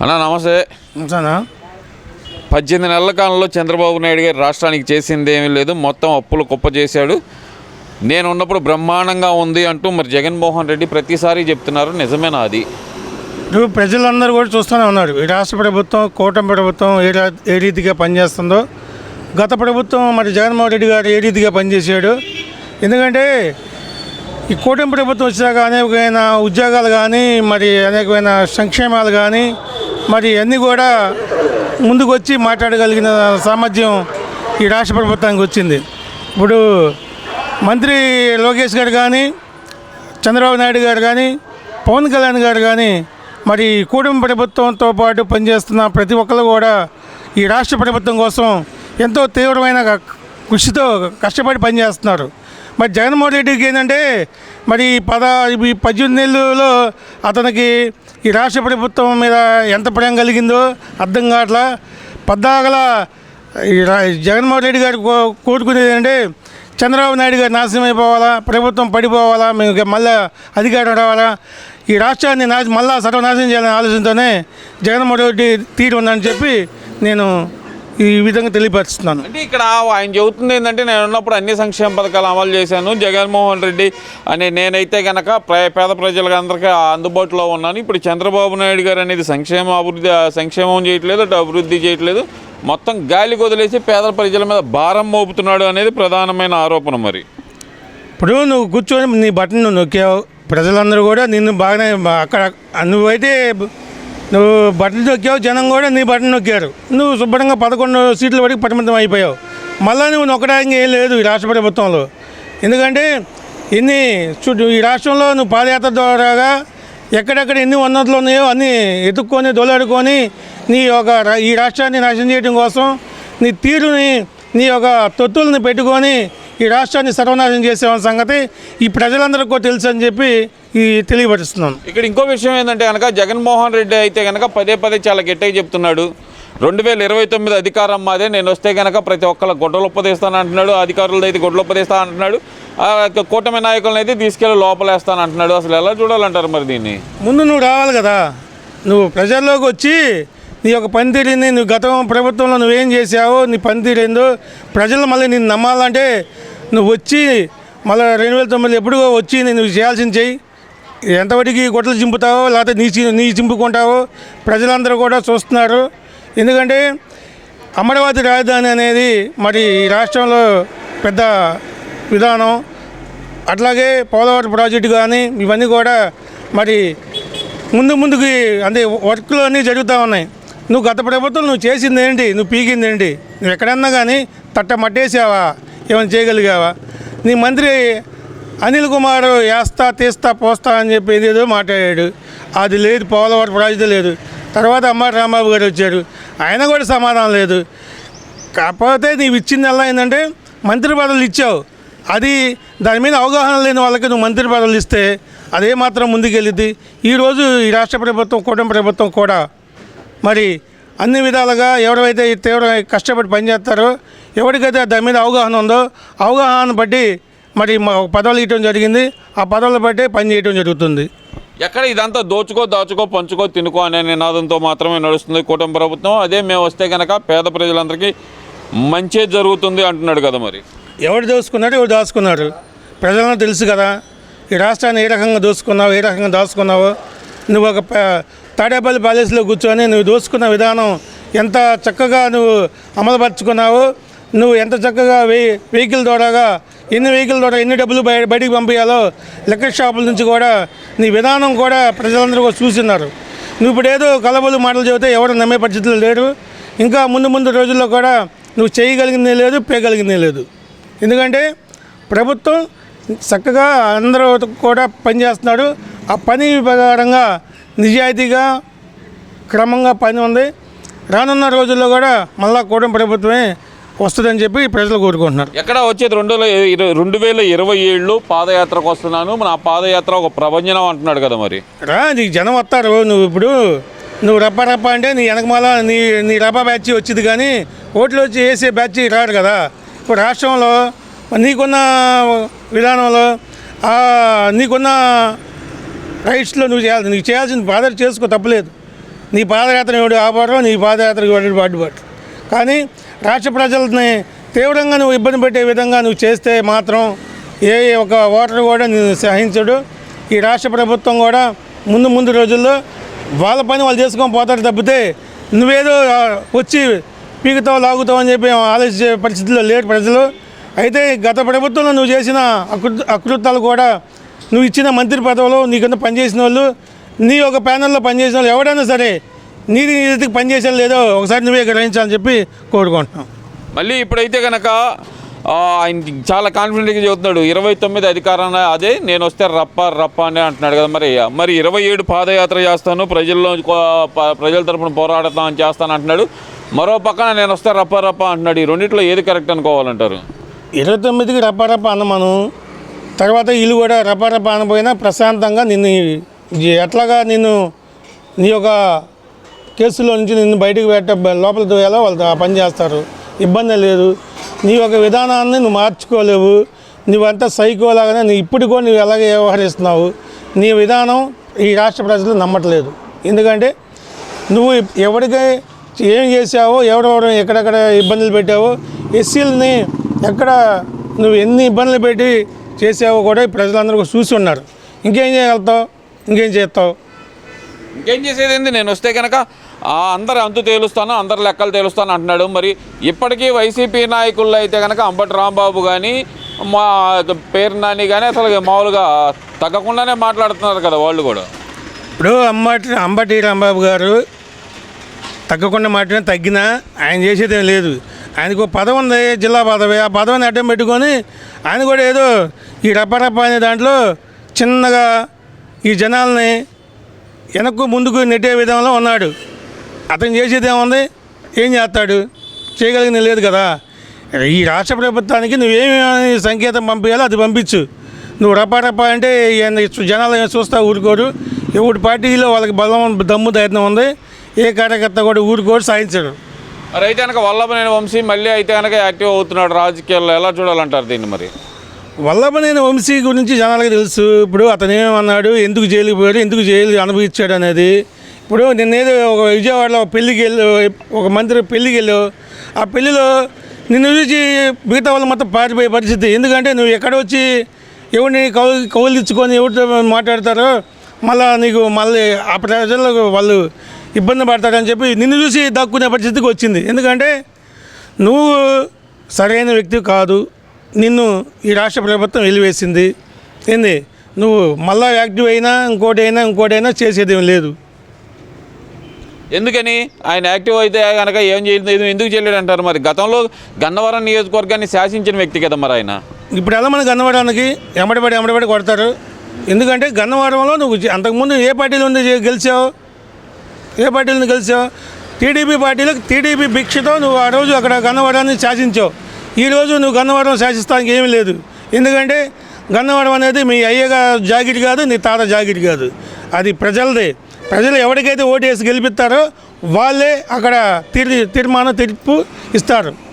అన్నా నమస్తే. అంతేనా పద్దెనిమిది నెలల కాలంలో చంద్రబాబు నాయుడు గారు రాష్ట్రానికి చేసింది ఏమీ లేదు. మొత్తం అప్పులు కుప్ప చేశాడు. నేను ఉన్నప్పుడు బ్రహ్మాండంగా ఉంది అంటూ మరి జగన్మోహన్ రెడ్డి ప్రతిసారి చెప్తున్నారు. నిజమేనా అది. ఇప్పుడు ప్రజలందరూ కూడా చూస్తూనే ఉన్నారు. ఈ రాష్ట్ర ప్రభుత్వం కూటమి ప్రభుత్వం ఏ రా- ఏ రీతిగా పనిచేస్తుందో. గత ప్రభుత్వం మరి జగన్మోహన్ రెడ్డి గారు ఏ రీతిగా పనిచేశాడు. ఎందుకంటే ఈ కూటమి ప్రభుత్వం వచ్చాక అనేకమైన ఉద్యోగాలు కానీ మరి అనేకమైన సంక్షేమాలు కానీ మరి అన్నీ కూడా ముందుకు వచ్చి మాట్లాడగలిగిన సామర్థ్యం ఈ రాష్ట్ర ప్రభుత్వానికి వచ్చింది. ఇప్పుడు మంత్రి లోకేష్ గారు కానీ చంద్రబాబు నాయుడు గారు కానీ పవన్ కళ్యాణ్ గారు కానీ మరి కూటమి ప్రభుత్వంతో పాటు పనిచేస్తున్న ప్రతి ఒక్కరు కూడా ఈ రాష్ట్ర ప్రభుత్వం కోసం ఎంతో తీవ్రమైన కృషితో కష్టపడి పనిచేస్తున్నారు. మరి జగన్మోహన్ రెడ్డికి ఏంటంటే మరి పద ఈ పద్దెనిమిది నెలల్లో అతనికి ఈ రాష్ట్ర ప్రభుత్వం మీద ఎంత ప్రేమ కలిగిందో అర్థం కావట్లా. పద్దాగల ఈ జగన్మోహన్ రెడ్డి గారు కో- కోరుకునేది ఏంటంటే చంద్రబాబు నాయుడు గారు నాశనం అయిపోవాలా ప్రభుత్వం పడిపోవాలా మేము మళ్ళీ మళ్ళా అధికారం రావాలా. ఈ రాష్ట్రాన్ని నాశ మళ్ళా సర్వనాశనం చేయాలనే ఆలోచనతోనే జగన్మోహన్ రెడ్డి తీరు ఉందని చెప్పి నేను ఈ విధంగా తెలియపరుస్తున్నాను. అంటే ఇక్కడ ఆయన చెబుతుంది ఏంటంటే నేను ఉన్నప్పుడు అన్ని సంక్షేమ పథకాలు అమలు చేశాను. జగన్మోహన్ రెడ్డి అనే నేనైతే కనుక పేద ప్రజలకు అందరికీ అందుబాటులో ఉన్నాను. ఇప్పుడు చంద్రబాబు నాయుడు గారు అనేది సంక్షేమ అభివృద్ధి సంక్షేమం చేయట్లేదు అటు అభివృద్ధి చేయట్లేదు. మొత్తం గాలి వదిలేసి పేద ప్రజల మీద భారం మోపుతున్నాడు అనేది ప్రధానమైన ఆరోపణ మరి. ఇప్పుడు నువ్వు కూర్చొని నీ బటన్ నొక్కావు. ప్రజలందరూ కూడా నిన్ను బాగానే అక్కడ నువ్వైతే నువ్వు బట్టలు నొక్కావు జనం కూడా నీ బట్టలు నొక్కారు. నువ్వు శుభ్రంగా పదకొండు సీట్ల వరకు పరిమితం అయిపోయావు. మళ్ళీ నువ్వు నొక్కడానికి ఏం లేదు ఈ రాష్ట్ర ప్రభుత్వంలో. ఎందుకంటే ఎన్ని చూడు ఈ రాష్ట్రంలో నువ్వు పాదయాత్ర ద్వారాగా ఎక్కడెక్కడ ఎన్ని ఉన్నతలు ఉన్నాయో అన్నీ ఎత్తుక్కొని దొలాడుకొని నీ యొక్క ఈ రాష్ట్రాన్ని నాశనం చేయడం కోసం నీ తీరుని నీ యొక్క తొత్తుల్ని పెట్టుకొని ఈ రాష్ట్రాన్ని సర్వనాశనం చేసే సంగతి ఈ ప్రజలందరికీ కూడా తెలుసు అని చెప్పి ఈ తెలియపరుస్తున్నాను. ఇక్కడ ఇంకో విషయం ఏంటంటే కనుక జగన్మోహన్ రెడ్డి అయితే కనుక పదే పదే చాలా గట్టిగా చెప్తున్నాడు. రెండు వేల ఇరవై తొమ్మిది అధికారం మాదే నేను వస్తే కనుక ప్రతి ఒక్కళ్ళ గొడ్డలు ఉపదేస్తాను అంటున్నాడు అధికారులది అయితే గొడ్డలు ఉపదేస్తాను అంటున్నాడు కూటమి నాయకులను అయితే తీసుకెళ్ళి లోపలేస్తాను అంటున్నాడు. అసలు ఎలా చూడాలంటారు మరి దీన్ని? ముందు నువ్వు రావాలి కదా. నువ్వు ప్రజల్లోకి వచ్చి నీ యొక్క పనితీరుని నువ్వు గతం ప్రభుత్వంలో నువ్వేం చేసావో నీ పనితీరు ఏందో ప్రజలు మళ్ళీ నేను నమ్మాలంటే నువ్వు వచ్చి మళ్ళీ రెండు వేల తొమ్మిది ఎప్పుడు వచ్చి నువ్వు చేయాల్సింది చెయ్యి ఎంతవరకు గొడ్డలు చింపుతావో లేకపోతే నీ చి- నీ చింపుకుంటావో ప్రజలందరూ కూడా చూస్తున్నారు. ఎందుకంటే అమరావతి రాజధాని అనేది మరి ఈ రాష్ట్రంలో పెద్ద విధానం. అట్లాగే పోలవరం ప్రాజెక్టు కానీ ఇవన్నీ కూడా మరి ముందు ముందుకి అంటే వర్క్లు అన్నీ జరుగుతూ ఉన్నాయి. నువ్వు గత ప్రభుత్వం నువ్వు చేసింది ఏంటి? నువ్వు పీకింది ఏంటి? నువ్వు ఎక్కడన్నా కానీ తట్ట మట్టేసావా ఏమైనా చేయగలిగావా? నీ మంత్రి అనిల్ కుమార్ వేస్తా తీస్తా పోస్తా అని చెప్పి ఏదేదో మాట్లాడాడు. అది లేదు పోలవరం ప్రాజెక్ట్ లేదు. తర్వాత అమ్మ రాంబాబు గారు వచ్చారు. ఆయన కూడా సమాధానం లేదు. కాకపోతే నీవు ఇచ్చిందల్లా ఏంటంటే మంత్రి పదవులు ఇచ్చావు. అది దాని మీద అవగాహన లేని వాళ్ళకి నువ్వు మంత్రి పదవులు ఇస్తే అదే మాత్రం ముందుకెళ్ళిద్ది. ఈరోజు ఈ రాష్ట్ర ప్రభుత్వం కూటమి ప్రభుత్వం కూడా మరి అన్ని విధాలుగా ఎవరైతే ఈ తీవ్ర కష్టపడి పనిచేస్తారో ఎవరికైతే దాని మీద అవగాహన ఉందో అవగాహన బట్టి మరి పదవులు ఇవ్వడం జరిగింది. ఆ పదవులు బట్టి పని చేయడం జరుగుతుంది. ఎక్కడ ఇదంతా దోచుకో దాచుకో పంచుకో తినుకో అనే నినాదంతో మాత్రమే నడుస్తుంది కూటమి ప్రభుత్వం. అదే మేము వస్తే కనుక పేద ప్రజలందరికీ మంచే జరుగుతుంది అంటున్నాడు కదా మరి. ఎవరు దోసుకున్నారు ఎవరు దాచుకున్నారు ప్రజలను తెలుసు కదా ఈ రాష్ట్రాన్ని ఏ రకంగా దోసుకున్నావు ఏ రకంగా దాచుకున్నావు? నువ్వు ఒక తాడేపల్లి ప్యాలెస్లో కూర్చొని నువ్వు దోసుకున్న విధానం ఎంత చక్కగా నువ్వు అమలుపరుచుకున్నావు నువ్వు ఎంత చక్కగా వెహి వెహికల్ ద్వారాగా ఎన్ని వెహికల్ ద్వారా ఎన్ని డబ్బులు బయటికి పంపించాలో లెక్క షాపుల నుంచి కూడా నీ విధానం కూడా ప్రజలందరూ కూడా చూస్తున్నారు నువ్వు ఇప్పుడు ఏదో కలబలు మాటలు చెబితే ఎవరు నమ్మే పరిస్థితులు లేరు. ఇంకా ముందు ముందు రోజుల్లో కూడా నువ్వు చేయగలిగిందే లేదు పేయగలిగిందే లేదు. ఎందుకంటే ప్రభుత్వం చక్కగా అందరూ కూడా పనిచేస్తున్నాడు. ఆ పని ప్రకారంగా నిజాయితీగా క్రమంగా పని ఉంది. రానున్న రోజుల్లో కూడా మళ్ళా కూటమి ప్రభుత్వమే వస్తుందని చెప్పి ప్రజలు కోరుకుంటున్నారు. ఎక్కడ వచ్చేది? రెండు వేల రెండు వేల ఇరవై ఏళ్ళు పాదయాత్రకు వస్తున్నాను. మన ఆ పాదయాత్ర ఒక ప్రభంజనం అంటున్నాడు కదా మరి. రా నీకు జనం వస్తారు. నువ్వు ఇప్పుడు నువ్వు రప్ప రప్ప అంటే నీ వెనకమాల నీ నీ రప్ప బ్యాచ్ వచ్చింది కానీ ఓట్లు వచ్చి వేసే బ్యాచ్ రాడు కదా. ఇప్పుడు రాష్ట్రంలో నీకున్న విధానంలో నీకున్న రైట్స్లో నువ్వు చేయాలి నీకు చేయాల్సింది పాదయాత్ర చేసుకో తప్పలేదు. నీ పాదయాత్ర ఎవడు ఆపారో నీ పాదయాత్ర ఎవడు అడ్డుపట్టు కానీ రాష్ట్ర ప్రజలని తీవ్రంగా నువ్వు ఇబ్బంది పెట్టే విధంగా నువ్వు చేస్తే మాత్రం ఏ ఒక ఓటర్ కూడా నేను సహించడు. ఈ రాష్ట్ర ప్రభుత్వం కూడా ముందు ముందు రోజుల్లో వాళ్ళ పని వాళ్ళు చేసుకొని పోతారు తప్పితే నువ్వేదో వచ్చి పీకుతావు లాగుతావు అని చెప్పి ఆలోచించే పరిస్థితిలో లేరు ప్రజలు. అయితే గత ప్రభుత్వంలో నువ్వు చేసిన అకృ అకృతాలు కూడా నువ్వు ఇచ్చిన మంత్రి పదవులు నీ కింద పనిచేసిన వాళ్ళు నీ ఒక ప్యానల్లో పనిచేసిన వాళ్ళు ఎవడైనా సరే నీది నీతికి పనిచేసాను లేదో ఒకసారి నువ్వే గ్రహించాలని చెప్పి కోరుకుంటున్నాం. మళ్ళీ ఇప్పుడైతే కనుక ఆయన చాలా కాన్ఫిడెంట్గా చెబుతున్నాడు ఇరవై తొమ్మిది అధికారాన్ని అదే నేను వస్తే రప్ప రప్ప అని అంటున్నాడు కదా మరి. మరి ఇరవై ఏడు పాదయాత్ర చేస్తాను ప్రజల్లో ప్రజల తరపున పోరాడతాం అని చేస్తాను అంటున్నాడు. మరో పక్కన నేను వస్తే రప్ప రప్ప అంటున్నాడు. ఈ రెండిట్లో ఏది కరెక్ట్ అనుకోవాలంటారు? ఇరవై తొమ్మిదికి రపారప అన్నమను. తర్వాత ఇల్లు కూడా రపారప అనపోయినా ప్రశాంతంగా నిన్ను ఎట్లాగా నిన్ను నీ యొక్క కేసులో నుంచి నిన్ను బయటకు పెట్ట లోపల తోయాలో వాళ్ళు పని చేస్తారు. ఇబ్బంది లేదు. నీ యొక్క విధానాన్ని నువ్వు మార్చుకోలేవు. నువ్వంతా సైకోలాగానే నీ ఇప్పుడు కూడా నువ్వు ఎలాగే వ్యవహరిస్తున్నావు. నీ విధానం ఈ రాష్ట్ర ప్రజలు నమ్మట్లేదు. ఎందుకంటే నువ్వు ఎవరికి ఏం చేసావో ఎవరెవరు ఎక్కడెక్కడ ఇబ్బందులు పెట్టావో ఎస్సీలని ఎక్కడ నువ్వు ఎన్ని ఇబ్బందులు పెట్టి చేసావో కూడా ప్రజలందరూ చూసి ఉన్నారు. ఇంకేం చేయగలుగుతావు? ఇంకేం చేస్తావు? ఇంకేం చేసేది ఏంది? నేను వస్తే కనుక అందరు అంతు తేలుస్తాను అందరు లెక్కలు తేలుస్తాను అంటున్నాడు. మరి ఇప్పటికీ వైసీపీ నాయకుల్లో అయితే కనుక అంబటి రాంబాబు కానీ మా పేరు నాని కానీ అసలు మామూలుగా తగ్గకుండానే మాట్లాడుతున్నారు కదా వాళ్ళు కూడా. ఇప్పుడు అంబటి అంబటి రాంబాబు గారు తగ్గకుండా మాట్లాడిన తగ్గినా ఆయన చేసేది లేదు. ఆయనకు పదవి ఉంది జిల్లా పదవి. ఆ పదవిని అడ్డం పెట్టుకొని ఆయన కూడా ఏదో ఈ రప్పరప్ప అనే దాంట్లో చిన్నగా ఈ జనాల్ని వెనక్కు ముందుకు నెట్టే విధంలో ఉన్నాడు. అతను చేసేది ఏముంది? ఏం చేస్తాడు? చేయగలిగిన లేదు కదా. ఈ రాష్ట్ర ప్రభుత్వానికి నువ్వేమి సంకేతం పంపించాలో అది పంపించు. నువ్వు రపారప్ప అంటే జనాలు ఏం చూస్తా ఊరుకోరు. ఎవరి పార్టీలో వాళ్ళకి బలం దమ్ము ధైర్యం ఉంది. ఏ కార్యకర్త కూడా ఊరుకోరు సాధించడు మరి అయితే కనుక వల్లభనేని వంశీ మళ్ళీ అయితే కనుక యాక్టివ్ అవుతున్నాడు రాజకీయాల్లో. ఎలా చూడాలంటారు దీన్ని మరి? వల్లభనేని వంశీ గురించి జనాలకు తెలుసు. ఇప్పుడు అతను ఏమన్నాడు? ఎందుకు జైలుకి పోయాడు? ఎందుకు జైలు అనుభవించాడు అనేది. ఇప్పుడు నిన్నేదో ఒక విజయవాడలో ఒక పెళ్ళికి వెళ్ళు ఒక మంత్రి పెళ్ళికి వెళ్ళు ఆ పెళ్ళిలో నిన్ను చూసి మిగతా వాళ్ళు మొత్తం పారిపోయే పరిస్థితి. ఎందుకంటే నువ్వు ఎక్కడ వచ్చి ఎవరిని కౌలు తెచ్చుకొని ఎవరితో మాట్లాడతారో మళ్ళీ నీకు మళ్ళీ ఆ ప్రజలకు వాళ్ళు ఇబ్బంది పడతారని చెప్పి నిన్ను చూసి దక్కునే పరిస్థితికి వచ్చింది. ఎందుకంటే నువ్వు సరైన వ్యక్తి కాదు. నిన్ను ఈ రాష్ట్ర ప్రభుత్వం వెలివేసింది. ఏంది? నువ్వు మళ్ళా యాక్టివ్ అయినా ఇంకోటి అయినా ఇంకోటి అయినా చేసేది లేదు. ఎందుకని? ఆయన యాక్టివ్ అయితే కనుక ఏం చేయలేదు ఎందుకు చేయలేడు అంటారు మరి? గతంలో గన్నవరం నియోజకవర్గాన్ని శాసించిన వ్యక్తి కదా మరి ఆయన. ఇప్పుడు ఎలా మన గన్నవరానికి ఎమ్మడిపడి ఎమ్మడిపడి కొడతారు? ఎందుకంటే గన్నవరంలో నువ్వు అంతకుముందు ఏ పార్టీలో ఉంది గెలిచావు? ఏ పార్టీలను కలిసావు? టీడీపీ పార్టీలకు టీడీపీ భిక్షతో నువ్వు ఆ రోజు అక్కడ గన్నవరాన్ని శాసించావు. ఈరోజు నువ్వు గన్నవరం శాసిస్తానికి ఏమీ లేదు. ఎందుకంటే గన్నవరం అనేది మీ అయ్యగా జాగిరి కాదు నీ తాత జాగిరి కాదు. అది ప్రజలదే. ప్రజలు ఎవరికైతే ఓటు వేసి గెలిపిస్తారో వాళ్ళే అక్కడ తీర్ తీర్మానం తీర్పు ఇస్తారు.